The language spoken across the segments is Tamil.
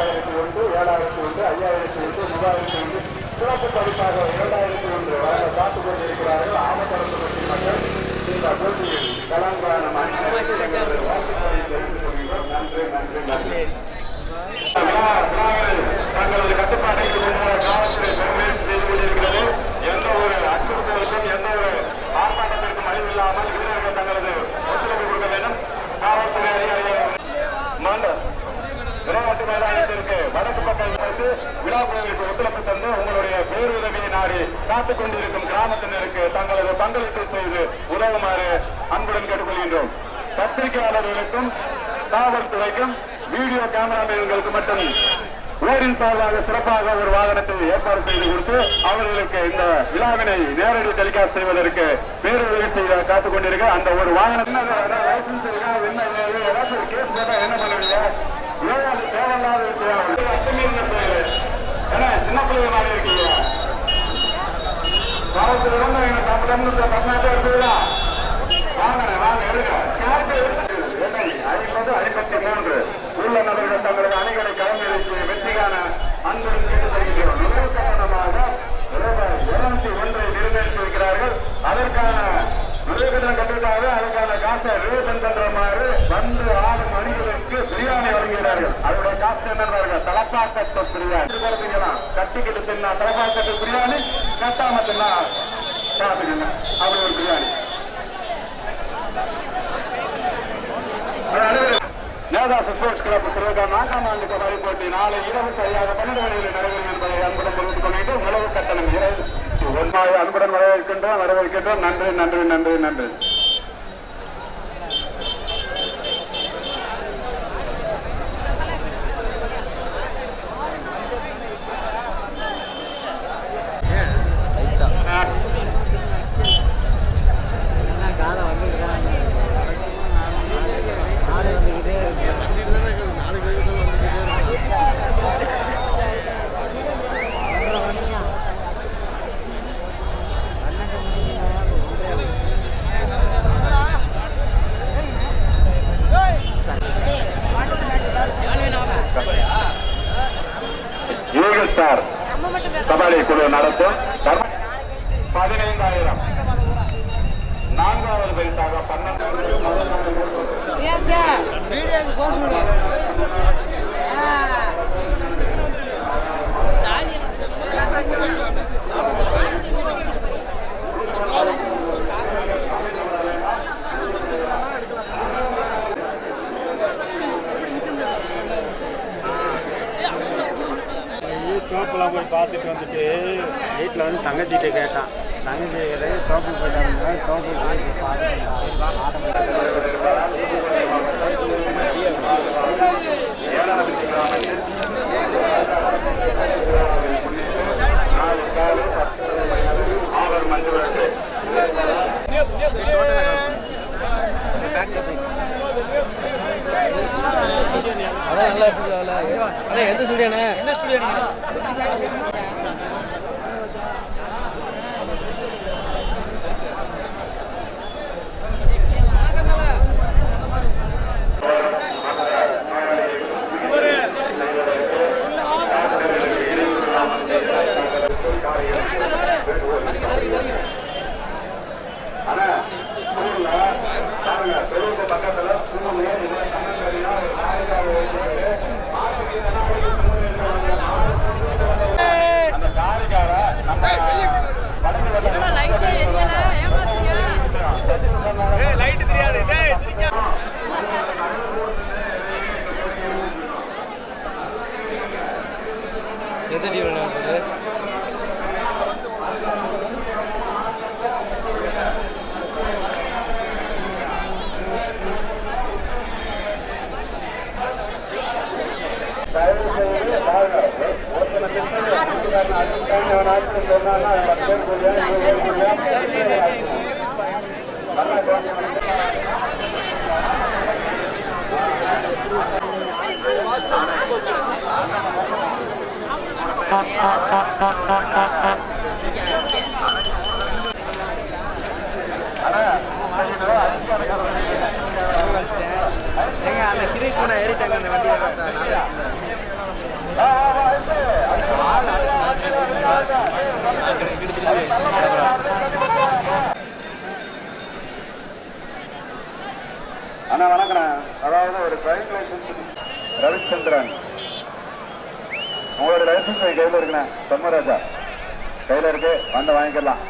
ஆறாயிரத்தி ஒன்று ஏழாயிரத்தி ஒன்று ஐயாயிரத்தி ஒன்று மூவாயிரத்தி ஒன்று. சிறப்பு பரிசாக இரண்டாயிரத்தி ஒன்று வழங்க காத்துக் கொண்டிருக்கிறார்கள் ஆமக்கரசு மக்கள். இந்த போட்டியில் கலங்கான நன்றி நன்றி நன்றி. தங்களது கட்டுப்பாட்டை காலத்தில் செய்து கொண்டிருக்கிறது. எந்த ஒரு அச்சுறுத்தலுக்கும் எந்த ஒரு விளையாட்டு வடக்கு பக்கம் வைத்து விழா ஒத்துழைப்பு தந்து உங்களுடைய பேருதவியை நாடி காத்துக் கொண்டிருக்கும் கிராமத்தினருக்கு தங்களது பங்களிப்பை செய்து உதவுமாறு அன்புடன் கேட்டுக்கொள்கின்றோம். பத்திரிகையாளர்களுக்கும் காவல்துறைக்கும் வீடியோ கேமராமேன்களுக்கு மட்டும் ஊரின் சார்பாக சிறப்பாக ஒரு வாகனத்தை ஏற்பாடு செய்து கொடுத்து அவர்களுக்கு இந்த விழாவினை நேரடி டெலிகாஸ்ட் செய்வதற்கு பேருதவி செய்ய காத்துக் கொண்டிருக்க அந்த ஒரு வாகனம் லைசன்ஸ் இருக்கா என்ன ஏதாவது கேஸ் போட்டா என்ன பண்ணுவீங்க? ஏன் தேவையில்லாத விஷயம் அத்துமீறின செயல் ஏன்னா சின்ன பிள்ளைங்க மாதிரி இருக்கீங்க வந்து எங்க தமிழ் வாங்க வாங்க எடுங்க ஐம்பது ஐம்பத்தி மூன்று உள்ள நபர்கள் தங்களது அணிகளை களமிறக்கி வெற்றிக்கான அன்புடன் காரணமாக இருநூத்தி ஒன்றை அதற்கான நிறுவனம் கட்டுக்காக அதுக்கான காசை ரிவேஷன் மாதிரி வந்து ஆறு மணிகளுக்கு பிரியாணி வழங்குகிறார்கள். அதோட காசு என்ன தலப்பாக்கட்டு பிரியாணி. பார்த்தீங்கன்னா கட்டிக்கிட்டு தின்னா தலப்பாக்கட்டு பிரியாணி கட்டாம தின்னா பார்த்துக்கங்க அப்படி ஒரு பிரியாணி. நேதாஸ் ஸ்போர்ட்ஸ் கிளப் சிறுவகா நான்காம் ஆண்டு கபடி போட்டி நாளை இரவு சரியாக பன்னெண்டு மணியில் நடைபெறும் என்பதை அன்புடன் தெரிவித்துக் கொள்கிட்டு உணவு கட்டணம் இரவு ஒன்றாக அன்புடன் வரவேற்கின்றோம். வரவேற்கின்றோம். நன்றி நன்றி நன்றி நன்றி. 带个光出来。அண்ணா எந்த அதாவது ஒரு டிரைவிங் லைசன்ஸ் ரவிச்சந்திரன். உங்களோட லைசன்ஸ் கையில் இருக்குண்ணே. சொம்மராஜா. கையில் இருக்கு. வந்து வாங்கிக்கலாம்.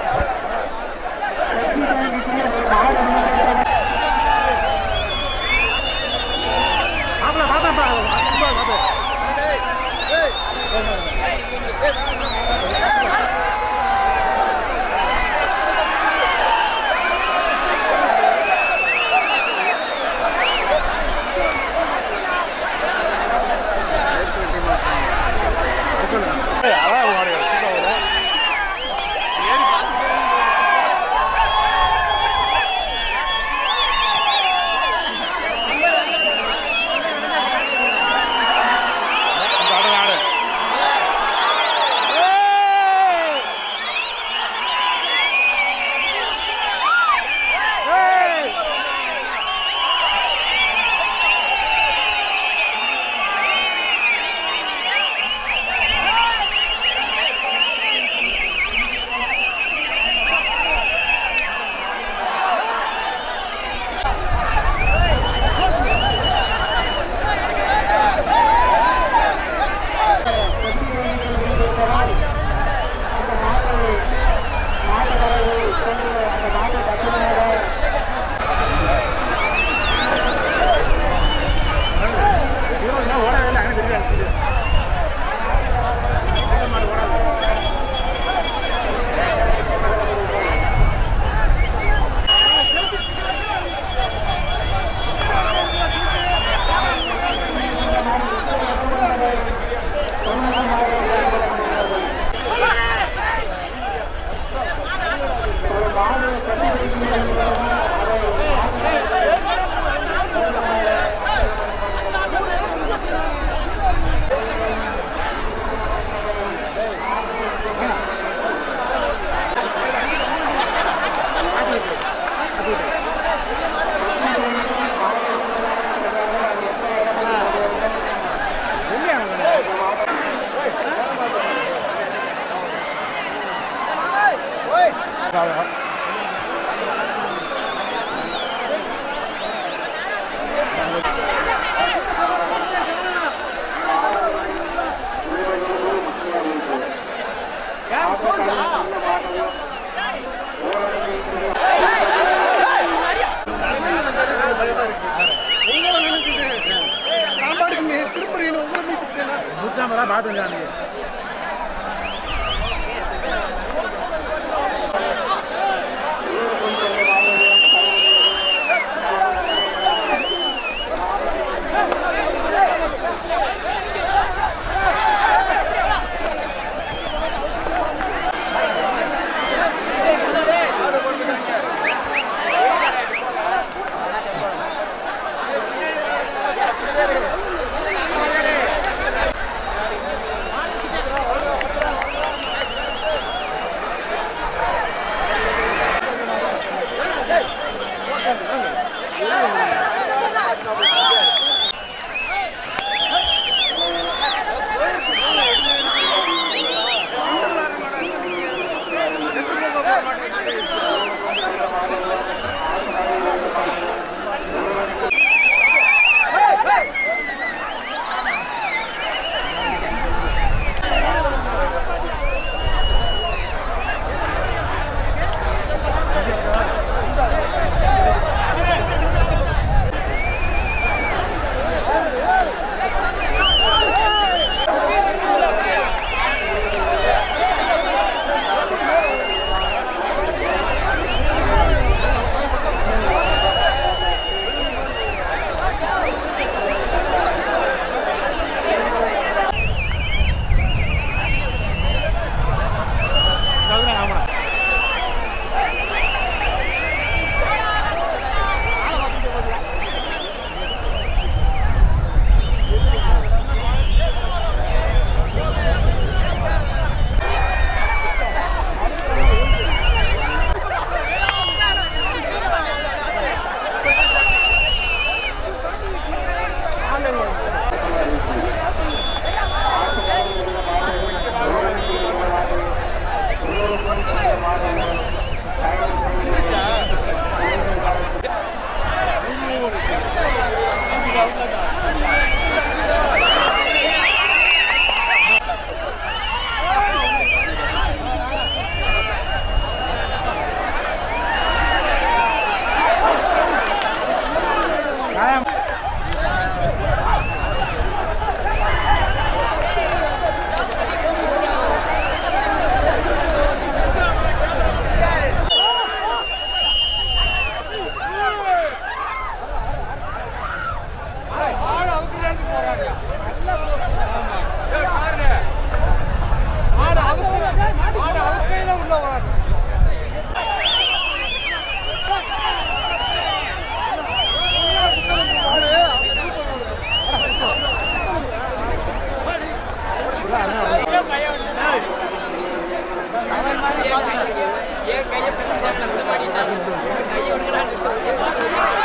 பூச்சாம தான் கையை பிடிச்சாங்க கையை விடுக்கிறான்னு